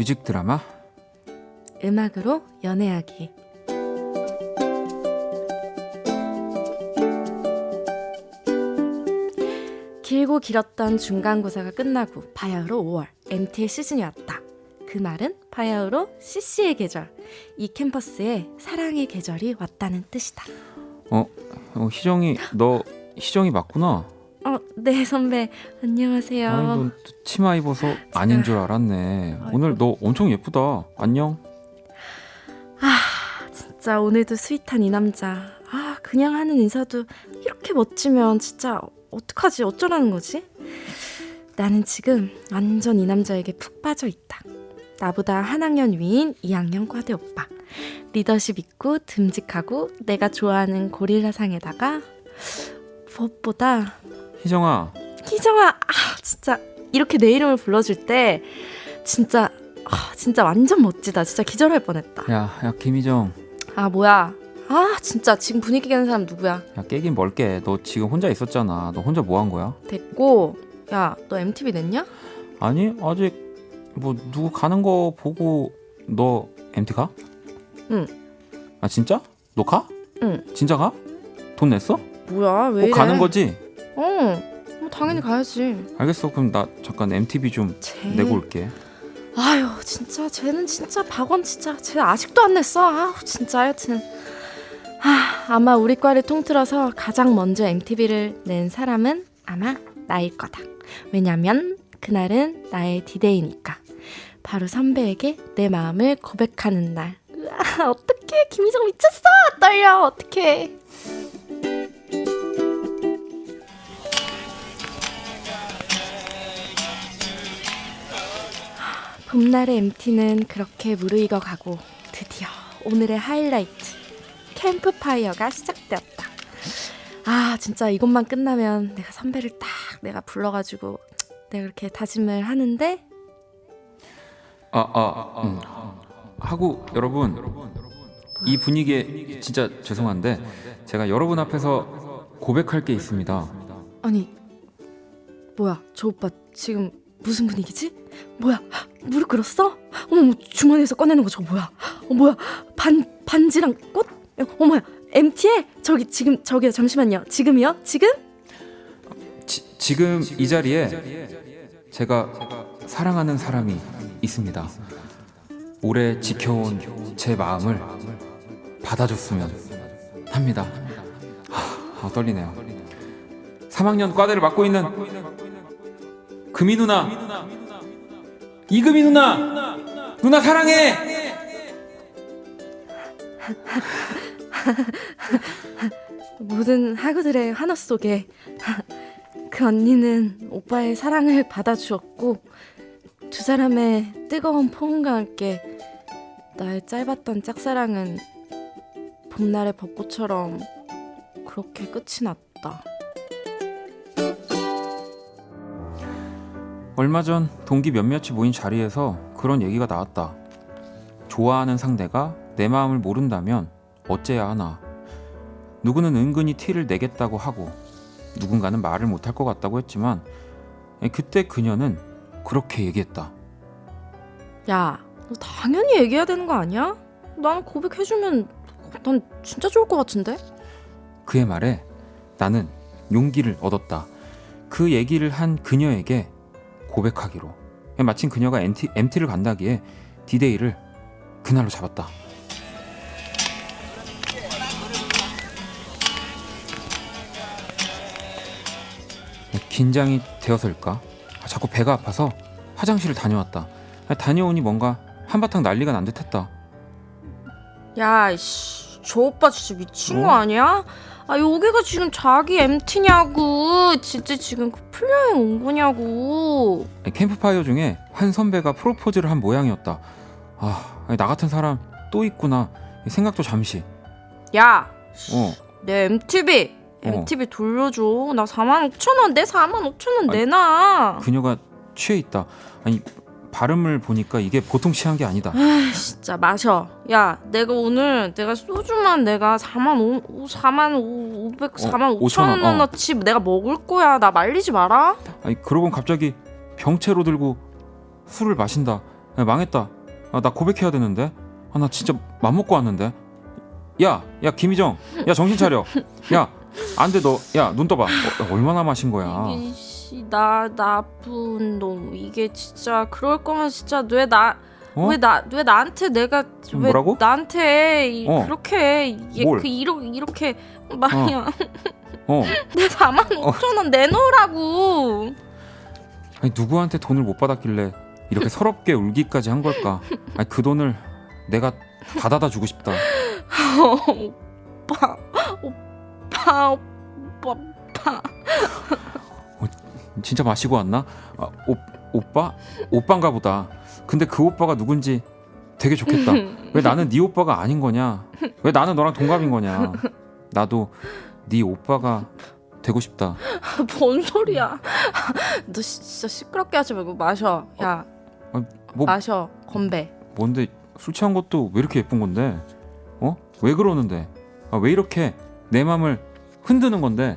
뮤직 드라마 음악으로 연애하기. 길고 길었던 중간고사가 끝나고 바야흐로 5월 MT의 시즌이 왔다. 그 말은 바야흐로 CC의 계절. 이 캠퍼스에 사랑의 계절이 왔다는 뜻이다. 어 희정이 너 희정이 맞구나 어, 네 선배 안녕하세요. 아니 너 치마 입어서 아닌 줄 알았네 아이고. 오늘 너 엄청 예쁘다 안녕 진짜 오늘도 스윗한 이 남자. 아, 그냥 하는 인사도 이렇게 멋지면 진짜 어떡하지? 어쩌라는 거지? 나는 지금 완전 이 남자에게 푹 빠져 있다. 나보다 한 학년 위인 2학년 과대 오빠. 리더십 있고 듬직하고 내가 좋아하는 고릴라 상에다가 무엇보다 희정아 희정아, 아, 진짜 이렇게 내 이름을 불러줄 때 진짜 아, 진짜 완전 멋지다. 진짜 기절할 뻔했다. 야 야 김희정 아 뭐야 아 진짜 지금 분위기 깨는 사람 누구야 야 깨긴 멀게 너 지금 혼자 있었잖아 너 혼자 뭐 한 거야 됐고 야 너 MTV 냈냐? 아니 아직 뭐 누구 가는 거 보고 너 MT 가? 응. 아 진짜? 너 가? 응. 진짜 가? 돈 냈어? 뭐야 왜 꼭 이래 가는 거지? 어뭐 당연히 가야지. 알겠어. 그럼 나 잠깐 MTV 좀 쟤. 내고 올게. 아유 진짜 쟤는 진짜 박원 진짜 쟤 아직도 안 냈어. 아우 진짜 하여튼. 아 아마 우리 과를 통틀어서 가장 먼저 MTV를 낸 사람은 아마 나일 거다. 왜냐면 그날은 나의 디데이니까. 바로 선배에게 내 마음을 고백하는 날. 으아, 어떡해. 김희정 미쳤어. 떨려. 어떡해 봄날의 MT는 그렇게 무르익어 가고 드디어 오늘의 하이라이트 캠프파이어가 시작되었다. 아 진짜 이것만 끝나면 내가 선배를 딱 내가 불러가지고 내가 이렇게 다짐을 하는데 아, 아, 음. 하고 여러분 이 분위기에 진짜 죄송한데 제가 여러분 앞에서 고백할 게 있습니다. 아니 뭐야 저 오빠 지금 무슨 분위기지? 뭐야 무릎 꿇었어? 어머 주머니에서 꺼내는 거 저거 뭐야? 어 뭐야 반 반지랑 꽃? 어머야 MT에 저기 지금 저기요 잠시만요 지금이요 지금? 지, 지금 이 자리에 제가 사랑하는 사람이 있습니다. 오래 지켜온 제 마음을 받아줬으면 합니다. 하, 아, 떨리네요. 3학년 과대를 맡고 있는 금이 누나, 이금이 누나, 누나 사랑해. 모든 하그들의 하나 속에 그 언니는 오빠의 사랑을 받아주었고 두 사람의 뜨거운 포옹과 함께 나의 짧았던 짝사랑은 봄날의 벚꽃처럼 그렇게 끝이 났다. 얼마 전 동기 몇몇이 모인 자리에서 그런 얘기가 나왔다. 좋아하는 상대가 내 마음을 모른다면 어째야 하나. 누구는 은근히 티를 내겠다고 하고 누군가는 말을 못할 것 같다고 했지만 에, 그때 그녀는 그렇게 얘기했다. 야, 너 당연히 얘기해야 되는 거 아니야? 나는 고백해주면 난 진짜 좋을 것 같은데? 그의 말에 나는 용기를 얻었다. 그 얘기를 한 그녀에게 고백하기로. 마침 그녀가 MT, MT를 간다기에 디데이를 그날로 잡았다. 긴장이 되어서일까? 아, 자꾸 배가 아파서 화장실을 다녀왔다. 아, 다녀오니 뭔가 한바탕 난리가 난 듯했다. 야, 씨, 저 오빠 진짜 미친 어? 거 아니야? 아, 여기가 지금 자기 MT냐고. 진짜 지금 그 풀여행 온 거냐고. 캠프파이어 중에 한 선배가 프로포즈를 한 모양이었다. 아, 나 같은 사람 또 있구나. 생각도 잠시. 야, 어, 내 MTV. 어. MTV 돌려줘. 나 4만 5천 원. 내 4만 5천 원 아니, 내놔. 그녀가 취해 있다. 아니 발음을 보니까 이게 보통 취한 게 아니다. 아, 진짜 마셔. 야, 내가 오늘 내가 소주만 내가 4만 5 4만 5 500 4만 5천 5천 원, 어. 원어치 내가 먹을 거야. 나 말리지 마라. 아니 그러고 갑자기 병채로 들고 술을 마신다. 야, 망했다. 아, 나 고백해야 되는데. 아, 나 진짜 맘 먹고 왔는데. 야, 야 김희정, 야 정신 차려. 야, 안돼 너. 야 눈 떠봐. 어, 얼마나 마신 거야? 이게 씨, 나 나쁜 놈. 이게 진짜 그럴 거면 진짜 왜 나 어? 왜 나 왜 나한테 내가 왜 뭐라고? 나한테 이- 어. 그렇게 이게 뭘? 그 이렇게 이렇게 말이야. 어. 내 4만 5천 원 내놓으라고. 아니 누구한테 돈을 못 받았길래 이렇게 서럽게 울기까지 한 걸까? 아니 그 돈을 내가 받아다 주고 싶다. 오빠 오빠 오빠 오빠. 진짜 마시고 왔나? 아, 오, 오빠? 오빠인가 보다. 근데 그 오빠가 누군지 되게 좋겠다. 왜 나는 네 오빠가 아닌 거냐? 왜 나는 너랑 동갑인 거냐? 나도 네 오빠가 되고 싶다. 뭔 소리야? 너 시- 진짜 시끄럽게 하지 말고 마셔. 야뭐 마셔 건배. 뭔데 술 취한 것도 왜 이렇게 예쁜 건데? 어? 왜 그러는데? 아, 왜 이렇게 내 맘을 흔드는 건데?